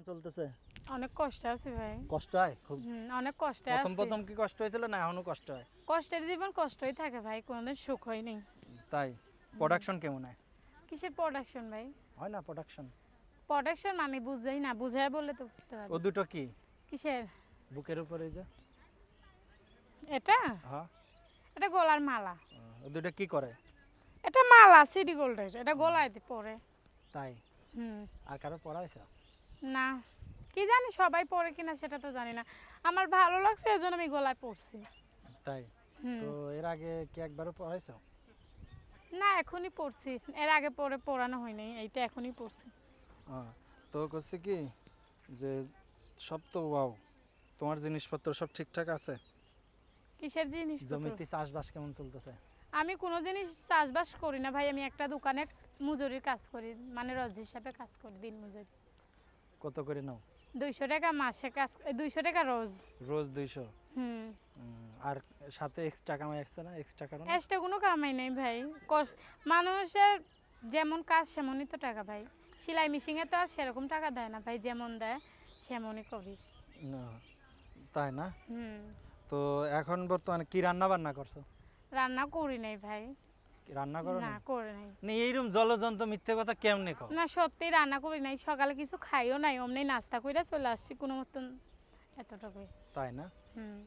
কেমন চলতেছে? অনেক কষ্ট আছে ভাই। কষ্ট হয় খুব অনেক কষ্ট আছে। প্রথম কি কষ্ট হয়েছিল না এখনও কষ্ট হয়? কষ্টের জীবন কষ্টই থাকে ভাই কোনোদিন সুখ হয়নি তাই? প্রোডাকশন কেমন হয়? কিসের প্রোডাকশন ভাই? হয় না প্রোডাকশন প্রোডাকশন আমি বুঝাই না বুঝাই বললে তো বুঝতে ও দুটো কি? কিসের? বুকের উপরে যে। এটা? হ্যাঁ। এটা গলার মালা। ও দুটো কি করে? এটা মালা সিডি গোল্ডের। এটা গলায় পরে। তাই? হুম। আর কারও পড়া হয়েছে না কি জানি সবাই পরে কিনা সেটা তো জানি না। আমার ভালো লাগছে এজন্য আমি গলায় পরছি। তাই? তো এর আগে কি একবারও পড়াইছো? না এখনই পড়ছি। এর আগে পরে পড়ানো হয়নি এইটা এখনই পড়ছি। হ্যাঁ তো করছে কি যে সব তো ওয়াও তোমার জিনিসপত্র সব ঠিকঠাক আছে? কিসের জিনিস জমিতে চাষবাস কেমন চলতেছে? আমি কোনো জিনিস চাষবাস করি না ভাই আমি একটা দোকানে মজুরির কাজ করি মানে রজ হিসাবে কাজ করি দিন মজুরি। কত করে নাও? দুইশো টাকা মাসে কাজ দুইশো টাকা রোজ। রোজ দুইশো? হুম। আর সাথে এক্সট্রা কামাই আসছে না? এক্সট্রা কারণ এক্সট্রা কোনো কামাই নেই ভাই। মানুষের যেমন কাজ সেমনই তো টাকা ভাই। সেলাই মেশিনে তো আর সেরকম টাকা দেয় না ভাই যেমন দেয় সেমনই করি। না, তাই না? হুম। তো এখন বর্তমানে কি রান্না বান্না করছ? রান্না করি নাই ভাই। রান্না করো না না নাই। না এইরকম জলজন্ত মিথ্যে কথা কেমনে কও? না সত্যি রান্না করি নাই। সকালে কিছু খাইও নাই অমনি নাস্তা কইরা চলে আসছি কোনো মতন এতটুকুই। তাই না?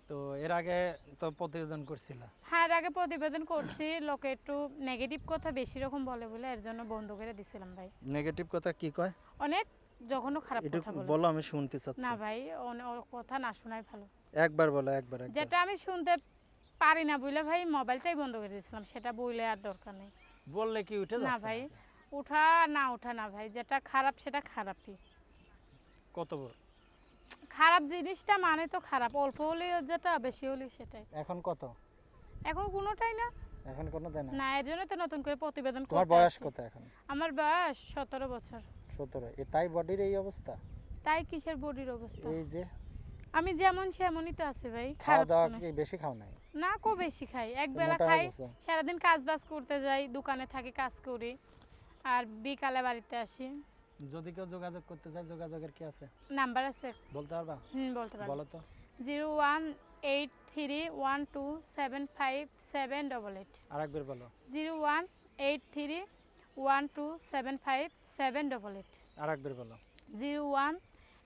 তো এর আগে তো প্রতিবেদন করছিলা? হ্যাঁ এর আগে প্রতিবেদন করছি লোকে একটু নেগেটিভ কথা বেশি রকম বলে বলে এর জন্য বন্ধ করে দিছিলাম ভাই। নেগেটিভ কথা কি কয়? অনেক জঘন্য খারাপ কথা বলো। আমি শুনতে চাচ্ছি। না ভাই কথা না শোনাই ভালো। একবার বলো একবার। যেটা আমি শুনতে পারি না বলে ভাই মোবাইলটাই বন্ধ করে দিয়েছিলাম সেটা বইলে আর দরকার নেই। বললে কি উঠে না ভাই উঠা না উঠা না ভাই যেটা খারাপ সেটা খারাপই। কত বড়? খারাপ জিনিসটা মানে তো খারাপ অল্প হলেও যেটা বেশি হলেও সেটাই। এখন কত? এখন কোনোটাই না। এখন কোনো দেয় না? না এর জন্য তো নতুন করে প্রতিবেদন তোমার করতে বয়স কত এখন? আমার বয়স সতেরো বছর। সতেরো এ তাই বডির এই অবস্থা? তাই কিসের বডির অবস্থা? এই যে আমি যেমন সেমনই তো আছি ভাই খাওয়া দাওয়া কি বেশি খাও নাই? না কো বেশি খাই এক বেলা খাই। সারাদিন কাজ বাজ করতে যাই দোকানে থাকি কাজ করি আর বিকালে বাড়িতে আসি। যদি কেউ যোগাযোগ করতে চায় যোগাযোগের কি আছে? নাম্বার আছে? বলতে পারবা? হুম বলতে পারব। বলো তো। Zero one eight three one two seven five seven double eight. আরেকবার বলো। Zero one eight three one two seven five seven double eight. আরেকবার বলো। Zero one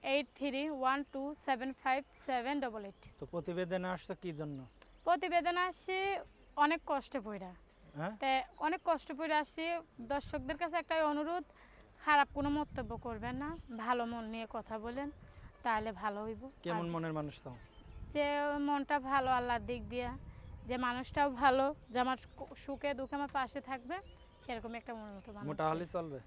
eight three one two seven five seven double eight তো প্রতিবেদনে আসছো কি জন্য? প্রতিবেদন আসি অনেক কষ্টে পড়া হ্যাঁ? তে অনেক কষ্ট আসি। দর্শকদের কাছে একটাই অনুরোধ খারাপ কোনো মন্তব্য করবেন না ভালো মন নিয়ে কথা বলেন তাহলে ভালো হইব। কেমন মনের মানুষ চাও যে মনটা ভালো আল্লাহর দিক দিয়া যে মানুষটাও ভালো যে আমার সুখে দুঃখে আমার পাশে থাকবে সেরকম একটা মনোনীত মানুষ। মোটা হলে চলবে?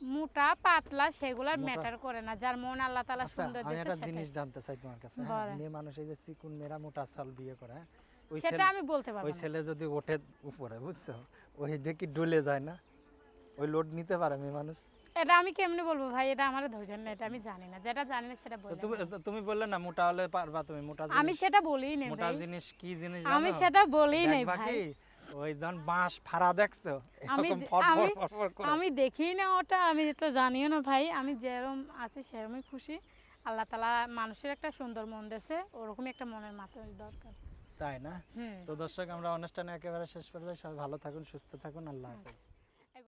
মোটা পাতলা সেগুলার মোটা- ম্যাটার করে না। যার মন আল্লাহ তালা আচ্ছা সুন্দর আমি দিয়েছে সেটাই। জিনিস জানতে চাই তোমার কাছে হ্যাঁ? মেয়ে মানুষ এই যে চিকুন মেয়েরা মোটা চাল বিয়ে করে হ্যাঁ? ওই সেটা আমি বলতে পারব ওই ছেলে যদি ওঠে উপরে বুঝছ? ওই যে কি ডুলে যায় না? ওই লোড নিতে পারে মেয়ে মানুষ? এটা আমি কেমনি বলব ভাই? এটা আমার ধৈর্য না এটা আমি জানি না। যেটা জানি না সেটা বলি তুমি তুমি বললে না মোটা হলে পারবা তুমি মোটা আমি সেটা বলিই নাই মোটা জিনিস কি জিনিস আমি সেটা বলিই নাই ভাই। ওই যখন বাঁশ ফাড়া দেখছ? আমি দেখি না ওটা আমি তো জানিও না ভাই। আমি যেরকম আছি সেরকমই খুশি। আল্লাহ তালা মানুষের একটা সুন্দর মন দেশে ওরকমই একটা মনের মাথা দরকার। তাই না? তো দর্শক আমরা অনুষ্ঠানে একেবারে শেষ পর্যায়ে সবাই ভালো থাকুন সুস্থ থাকুন আল্লাহ হাফেজ।